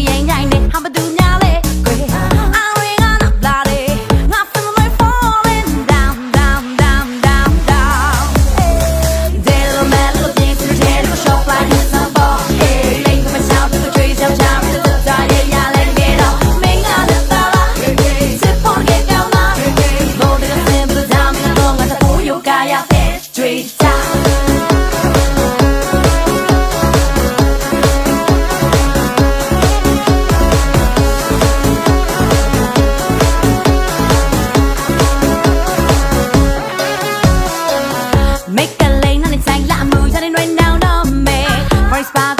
掩盖。Sorry, Spot.